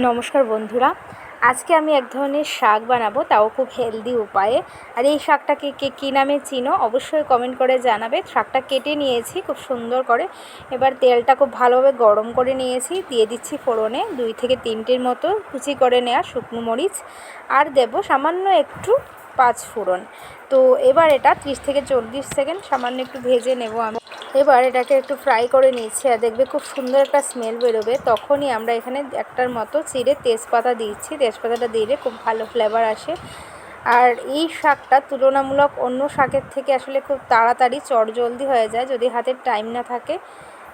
নমস্কার বন্ধুরা। আজকে আমি এক ধরনের শাক বানাবো, তাও খুব হেলদি উপায়ে। আর এই শাকটাকে কে, কী নামে চিনো? অবশ্যই কমেন্ট করে জানাবে। শাকটা কেটে নিয়েছি, খুব সুন্দর করে। এবার তেলটা খুব ভালোভাবে গরম করে নিয়েছি। দিয়ে দিচ্ছি ফোড়নে, দুই থেকে তিনটের মতো কুচি করে নেওয়া শুকনো মরিচ। আর দেব সামান্য একটু পাঁচ ফোড়ন। তো এবার এটা ত্রিশ থেকে চল্লিশ সেকেন্ড সামান্য একটু ভেজে নেব আমি। এবার এটাকে একটু ফ্রাই করে নিচ্ছি আর দেখবে খুব সুন্দর একটা স্মেল বেরোবে। তখনই আমরা এখানে একটার মতো চিড়ে তেজপাতা দিচ্ছি। তেজপাতাটা দিলে খুব ভালো ফ্লেভার আসে। আর এই শাকটা তুলনামূলক অন্য শাকের থেকে আসলে খুব তাড়াতাড়ি চটজলদি হয়ে যায় যদি হাতের টাইম না থাকে।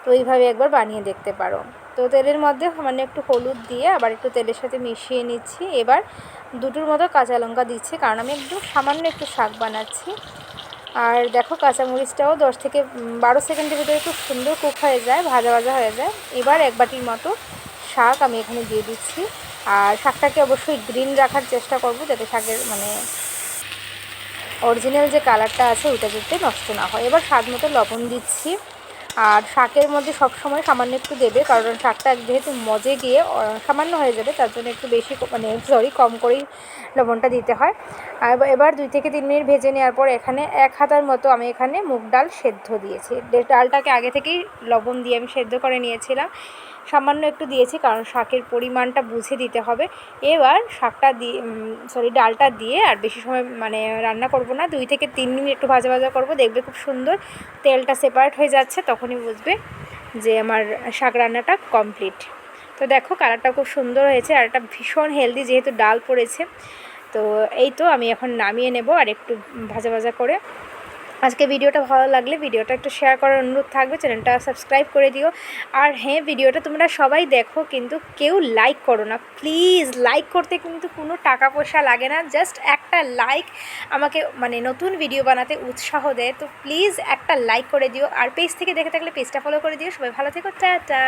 তো এইভাবে একবার বানিয়ে দেখতে পারো। তো তেলের মধ্যে মানে একটু হলুদ দিয়ে আবার একটু তেলের সাথে মিশিয়ে নিচ্ছি। এবার দুটোর মতো কাঁচা লঙ্কা দিচ্ছি কারণ আমি একটু সামান্য একটু শাক বানাচ্ছি। আর দেখো কাঁচামরিচটাও দশ থেকে বারো সেকেন্ডের ভিতরে খুব সুন্দর কুক হয়ে যায়, ভাজা ভাজা হয়ে যায়। এবার এক বাটির মতো শাক আমি এখানে দিয়ে দিচ্ছি। আর শাকটাকে অবশ্যই গ্রিন রাখার চেষ্টা করব যাতে শাকের মানে অরিজিনাল যে কালারটা আছে ওইটা যাতে নষ্ট না হয়। এবার স্বাদ মতো লবণ দিচ্ছি। আর শাকের মধ্যে সব সময় সামান্য একটু দেবে, কারণ শাকটা যেহেতু মজে গিয়ে সামান্য হয়ে যাবে, তার জন্য একটু বেশি মানে সরি কম করেই লবণটা দিতে হয়। আর এবার দুই থেকে তিন মিনিট ভেজে নেওয়ার পর এখানে এক হাতার মতো আমি এখানে মুগ ডাল সেদ্ধ দিয়েছি। ডালটাকে আগে থেকেই লবণ দিয়ে আমি সেদ্ধ করে নিয়েছিলাম। সামান্য একটু দিয়েছি, কারণ শাকের পরিমাণটা বুঝে দিতে হবে। এবার শাকটা দিয়ে সরি ডালটা দিয়ে আর বেশি সময় মানে রান্না করব না। দুই থেকে তিন মিনিট একটু ভাজা ভাজা করব, দেখবে খুব সুন্দর তেলটা সেপারেট হয়ে যাচ্ছে তখনই বুঝবে যে আমার শাক রান্নাটা কমপ্লিট তো দেখো কালারটা খুব সুন্দর হয়েছে আর এটা ভীষণ হেলদি যেহেতু ডাল পড়েছে। তো এই তো আমি এখন নামিয়ে নেব আর একটু ভাজা ভাজা করে আজকে ভিডিওটা ভালো লাগলে ভিডিওটা একটু শেয়ার করার অনুরোধ থাকবে চ্যানেলটা সাবস্ক্রাইব করে দিও। আর হ্যাঁ ভিডিওটা তোমরা সবাই দেখো, কিন্তু কেউ লাইক করো না। প্লিজ লাইক করতে কিন্তু কোনো টাকা পয়সা লাগে না জাস্ট একটা লাইক আমাকে মানে নতুন ভিডিও বানাতে উৎসাহ দেয়। তো প্লিজ একটা লাইক করে দিও। আর পেজ থেকে দেখে থাকলে পেজটা ফলো করে দিও। সবাই ভালো থেকো, টাটা!